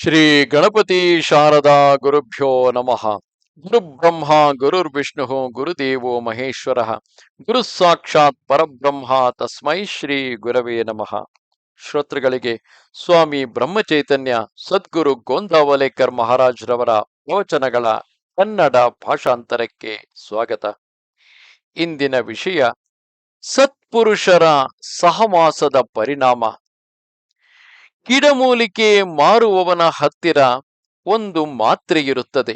ಶ್ರೀ ಗಣಪತಿ ಶಾರದಾ ಗುರುಭ್ಯೋ ನಮಃ. ಗುರುಬ್ರಹ್ಮ ಗುರುರ್ವಿಷ್ಣು ಗುರುದೇವೋ ಮಹೇಶ್ವರ. ಗುರು ಸಾಕ್ಷಾತ್ ಪರಬ್ರಹ್ಮ, ತಸ್ಮೈ ಶ್ರೀ ಗುರವೇ ನಮಃ. ಶ್ರೋತೃಗಳಿಗೆ, ಸ್ವಾಮಿ ಬ್ರಹ್ಮಚೈತನ್ಯ, ಸದ್ಗುರು ಗೋಂದಾವಲೇಕರ್ ಮಹಾರಾಜ್ರವರ ಪ್ರವಚನಗಳ ಕನ್ನಡ ಭಾಷಾಂತರಕ್ಕೆ ಸ್ವಾಗತ. ಇಂದಿನ ವಿಷಯ, ಸತ್ಪುರುಷರ ಸಹವಾಸದ ಪರಿಣಾಮ. ಗಿಡಮೂಲಿಕೆ ಮಾರುವವನ ಹತ್ತಿರ ಒಂದು ಮಾತ್ರೆ ಇರುತ್ತದೆ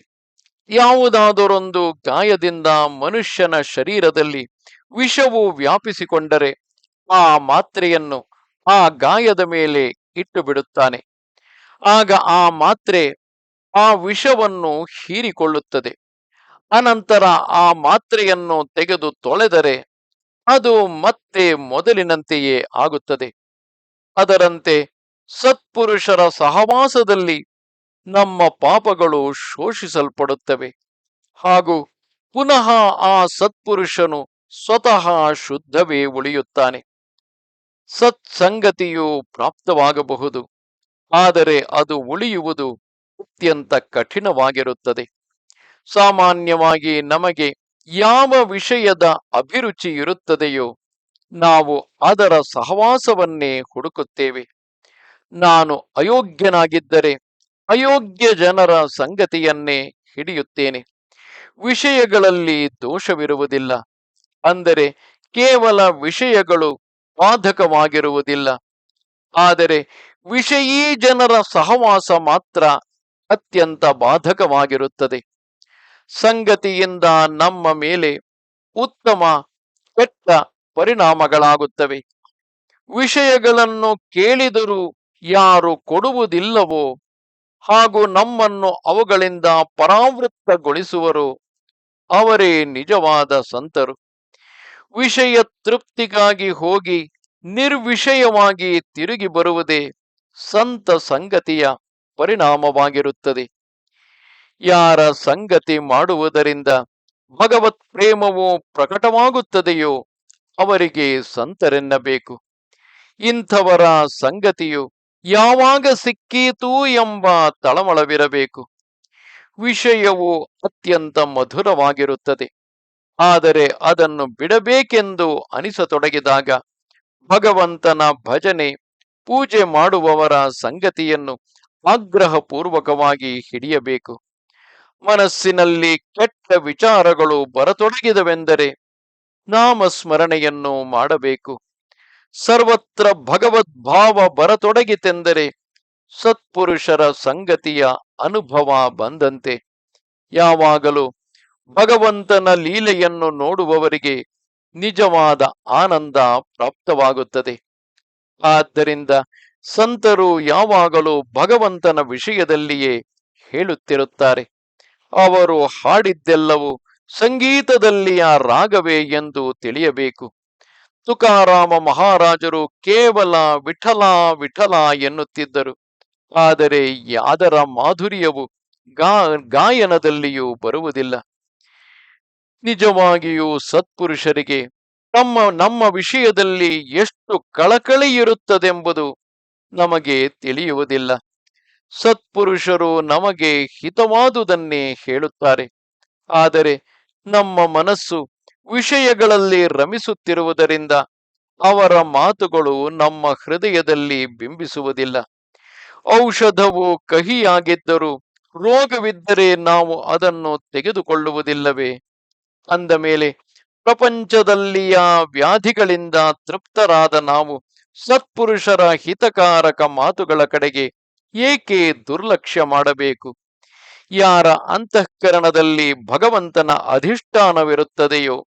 ಯಾವುದಾದರೊಂದು ಗಾಯದಿಂದ ಮನುಷ್ಯನ ಶರೀರದಲ್ಲಿ ವಿಷವು ವ್ಯಾಪಿಸಿಕೊಂಡರೆ ಆ ಮಾತ್ರೆಯನ್ನು ಆ ಗಾಯದ ಮೇಲೆ ಇಟ್ಟು ಬಿಡುತ್ತಾನೆ ಆಗ ಆ ಮಾತ್ರೆ ಆ ವಿಷವನ್ನು ಹೀರಿಕೊಳ್ಳುತ್ತದೆ. ಅನಂತರ ಆ ಮಾತ್ರೆಯನ್ನು ತೆಗೆದು ತೊಳೆದರೆ ಅದು ಮತ್ತೆ ಮೊದಲಿನಂತೆಯೇ ಆಗುತ್ತದೆ. ಅದರಂತೆ ಸತ್ಪುರುಷರ ಸಹವಾಸದಲ್ಲಿ ನಮ್ಮ ಪಾಪಗಳು ಶೋಷಿಸಲ್ಪಡುತ್ತವೆ. ಹಾಗೂ ಪುನಃ ಆ ಸತ್ಪುರುಷನು ಸ್ವತಃ ಶುದ್ಧವೇ ಉಳಿಯುತ್ತಾನೆ. ಸತ್ಸಂಗತಿಯು ಪ್ರಾಪ್ತವಾಗಬಹುದು. ಆದರೆ ಅದು ಉಳಿಯುವುದು ಅತ್ಯಂತ ಕಠಿಣವಾಗಿರುತ್ತದೆ. ಸಾಮಾನ್ಯವಾಗಿ ನಮಗೆ ಯಾವ ವಿಷಯದ ಅಭಿರುಚಿ ಇರುತ್ತದೆಯೋ ನಾವು ಅದರ ಸಹವಾಸವನ್ನೇ ಹುಡುಕುತ್ತೇವೆ. ನಾನು ಅಯೋಗ್ಯನಾಗಿದ್ದರೆ ಅಯೋಗ್ಯ ಜನರ ಸಂಗತಿಯನ್ನೇ ಹಿಡಿಯುತ್ತೇನೆ. ವಿಷಯಗಳಲ್ಲಿ ದೋಷವಿರುವುದಿಲ್ಲ. ಅಂದರೆ ಕೇವಲ ವಿಷಯಗಳು ಬಾಧಕವಾಗಿರುವುದಿಲ್ಲ. ಆದರೆ ವಿಷಯೀ ಜನರ ಸಹವಾಸ ಮಾತ್ರ ಅತ್ಯಂತ ಬಾಧಕವಾಗಿರುತ್ತದೆ. ಸಂಗತಿಯಿಂದ ನಮ್ಮ ಮೇಲೆ ಉತ್ತಮ, ಕೆಟ್ಟ ಪರಿಣಾಮಗಳಾಗುತ್ತವೆ. ವಿಷಯಗಳನ್ನು ಕೇಳಿದರೂ ಯಾರು ಕೊಡುವುದಿಲ್ಲವೋ ಹಾಗೂ ನಮ್ಮನ್ನು ಅವುಗಳಿಂದ ಪರಾವೃತ್ತಗೊಳಿಸುವರು, ಅವರೇ ನಿಜವಾದ ಸಂತರು. ವಿಷಯ ತೃಪ್ತಿಗಾಗಿ ಹೋಗಿ ನಿರ್ವಿಷಯವಾಗಿ ತಿರುಗಿ ಬರುವುದೇ ಸಂತ ಸಂಗತಿಯ ಪರಿಣಾಮವಾಗಿರುತ್ತದೆ. ಯಾರ ಸಂಗತಿ ಮಾಡುವುದರಿಂದ ಭಗವತ್ ಪ್ರೇಮವು ಪ್ರಕಟವಾಗುತ್ತದೆಯೋ ಅವರಿಗೆ ಸಂತರೆನ್ನಬೇಕು. ಇಂಥವರ ಸಂಗತಿಯು ಯಾವಾಗ ಸಿಕ್ಕೀತು ಎಂಬ ತಳಮಳವಿರಬೇಕು. ವಿಷಯವು ಅತ್ಯಂತ ಮಧುರವಾಗಿರುತ್ತದೆ. ಆದರೆ ಅದನ್ನು ಬಿಡಬೇಕೆಂದು ಅನಿಸತೊಡಗಿದಾಗ ಭಗವಂತನ ಭಜನೆ, ಪೂಜೆ ಮಾಡುವವರ ಸಂಗತಿಯನ್ನು ಆಗ್ರಹಪೂರ್ವಕವಾಗಿ ಹಿಡಿಯಬೇಕು. ಮನಸ್ಸಿನಲ್ಲಿ ಕೆಟ್ಟ ವಿಚಾರಗಳು ಬರತೊಡಗಿದವೆಂದರೆ ನಾಮಸ್ಮರಣೆಯನ್ನು ಮಾಡಬೇಕು. ಸರ್ವತ್ರ ಭಗವದ್ಭಾವ ಬರತೊಡಗಿತೆಂದರೆ ಸತ್ಪುರುಷರ ಸಂಗತಿಯ ಅನುಭವ ಬಂದಂತೆ. ಯಾವಾಗಲೂ ಭಗವಂತನ ಲೀಲೆಯನ್ನು ನೋಡುವವರಿಗೆ ನಿಜವಾದ ಆನಂದ ಪ್ರಾಪ್ತವಾಗುತ್ತದೆ. ಆದ್ದರಿಂದ ಸಂತರು ಯಾವಾಗಲೂ ಭಗವಂತನ ವಿಷಯದಲ್ಲಿಯೇ ಹೇಳುತ್ತಿರುತ್ತಾರೆ. ಅವರು ಹಾಡಿದ್ದೆಲ್ಲವೂ ಸಂಗೀತದಲ್ಲಿಯ ರಾಗವೇ ಎಂದು ತಿಳಿಯಬೇಕು. ತುಕಾರಾಮ ಮಹಾರಾಜರು ಕೇವಲ ವಿಠಲ ವಿಠಲ ಎನ್ನುತ್ತಿದ್ದರು. ಆದರೆ ಅದರ ಮಾಧುರ್ಯವು ಗಾ, ಗಾಯನದಲ್ಲಿಯೂ ಬರುವುದಿಲ್ಲ. ನಿಜವಾಗಿಯೂ ಸತ್ಪುರುಷರಿಗೆ ತಮ್ಮ, ನಮ್ಮ ವಿಷಯದಲ್ಲಿ ಎಷ್ಟು ಕಳಕಳಿ ಇರುತ್ತದೆಂಬುದು ನಮಗೆ ತಿಳಿಯುವುದಿಲ್ಲ. ಸತ್ಪುರುಷರು ನಮಗೆ ಹಿತವಾದುದನ್ನೇ ಹೇಳುತ್ತಾರೆ. ಆದರೆ ನಮ್ಮ ಮನಸ್ಸು ವಿಷಯಗಳಲ್ಲಿ ರಮಿಸುತ್ತಿರುವುದರಿಂದ ಅವರ ಮಾತುಗಳು ನಮ್ಮ ಹೃದಯದಲ್ಲಿ ಬಿಂಬಿಸುವುದಿಲ್ಲ. ಔಷಧವು ಕಹಿಯಾಗಿದ್ದರೂ ರೋಗವಿದ್ದರೆ ನಾವು ಅದನ್ನು ತೆಗೆದುಕೊಳ್ಳುವುದಿಲ್ಲವೇ? ಅಂದ ಮೇಲೆ, ಪ್ರಪಂಚದಲ್ಲಿಯ ವ್ಯಾಧಿಗಳಿಂದ ತೃಪ್ತರಾದ ನಾವು ಸತ್ಪುರುಷರ ಹಿತಕಾರಕ ಮಾತುಗಳ ಕಡೆಗೆ ಏಕೆ ದುರ್ಲಕ್ಷ್ಯ ಮಾಡಬೇಕು? ಯಾರ ಅಂತಃಕರಣದಲ್ಲಿ ಭಗವಂತನ ಅಧಿಷ್ಠಾನವಿರುತ್ತದೆಯೋ?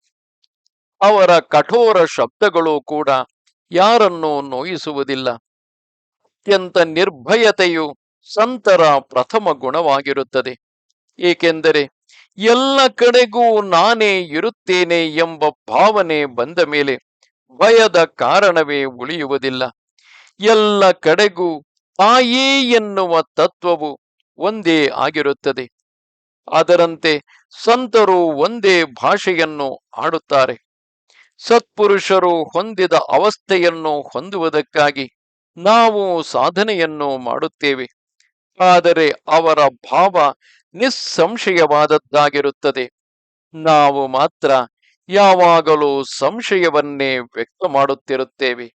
ಅವರ ಕಠೋರ ಶಬ್ದಗಳು ಕೂಡ ಯಾರನ್ನು ನೋಯಿಸುವುದಿಲ್ಲ. ಅತ್ಯಂತ ನಿರ್ಭಯತೆಯು ಸಂತರ ಪ್ರಥಮ ಗುಣವಾಗಿರುತ್ತದೆ. ಏಕೆಂದರೆ ಎಲ್ಲ ಕಡೆಗೂ ನಾನೇ ಇರುತ್ತೇನೆ ಎಂಬ ಭಾವನೆ ಬಂದ ಮೇಲೆ ಭಯದ ಕಾರಣವೇ ಉಳಿಯುವುದಿಲ್ಲ. ಎಲ್ಲ ಕಡೆಗೂ ತಾಯೇ ಎನ್ನುವ ತತ್ವವು ಒಂದೇ ಆಗಿರುತ್ತದೆ. ಅದರಂತೆ ಸಂತರು ಒಂದೇ ಭಾಷೆಯನ್ನು ಆಡುತ್ತಾರೆ. ಸತ್ಪುರುಷರು ಹೊಂದಿದ ಅವಸ್ಥೆಯನ್ನು ಹೊಂದುವುದಕ್ಕಾಗಿ ನಾವು ಸಾಧನೆಯನ್ನು ಮಾಡುತ್ತೇವೆ. ಆದರೆ ಅವರ ಭಾವ ನಿಸ್ಸಂಶಯವಾದದ್ದಾಗಿರುತ್ತದೆ. ನಾವು ಮಾತ್ರ ಯಾವಾಗಲೂ ಸಂಶಯವನ್ನೇ ವ್ಯಕ್ತ ಮಾಡುತ್ತಿರುತ್ತೇವೆ.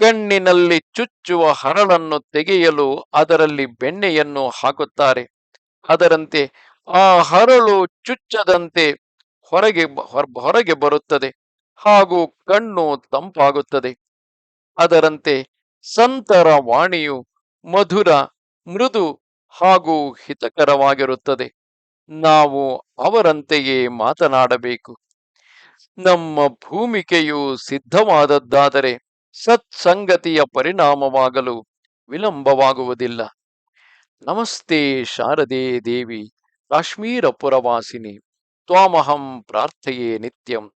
ಕಣ್ಣಿನಲ್ಲಿ ಚುಚ್ಚುವ ಹರಳನ್ನು ತೆಗೆಯಲು ಅದರಲ್ಲಿ ಬೆಣ್ಣೆಯನ್ನು ಹಾಕುತ್ತಾರೆ. ಅದರಂತೆ ಆ ಹರಳು ಚುಚ್ಚದಂತೆ ಹೊರಗೆ ಹೊರ- ಹೊರಗೆ ಬರುತ್ತದೆ. ಹಾಗೂ ಕಣ್ಣು ತಂಪಾಗುತ್ತದೆ. ಅದರಂತೆ ಸಂತರ ವಾಣಿಯು ಮಧುರ, ಮೃದು ಹಾಗೂ ಹಿತಕರವಾಗಿರುತ್ತದೆ. ನಾವು ಅವರಂತೆಯೇ ಮಾತನಾಡಬೇಕು. ನಮ್ಮ ಭೂಮಿಕೆಯು ಸಿದ್ಧವಾದದ್ದಾದರೆ ಸತ್ಸಂಗತಿಯ ಪರಿಣಾಮವಾಗಲು ವಿಳಂಬವಾಗುವುದಿಲ್ಲ. ನಮಸ್ತೆ ಶಾರದೆ ದೇವಿ, ಕಾಶ್ಮೀರ ಪುರವಾಸಿನಿ, ತ್ವಾಮಹಂ ಪ್ರಾರ್ಥೆಯೇ ನಿತ್ಯಂ.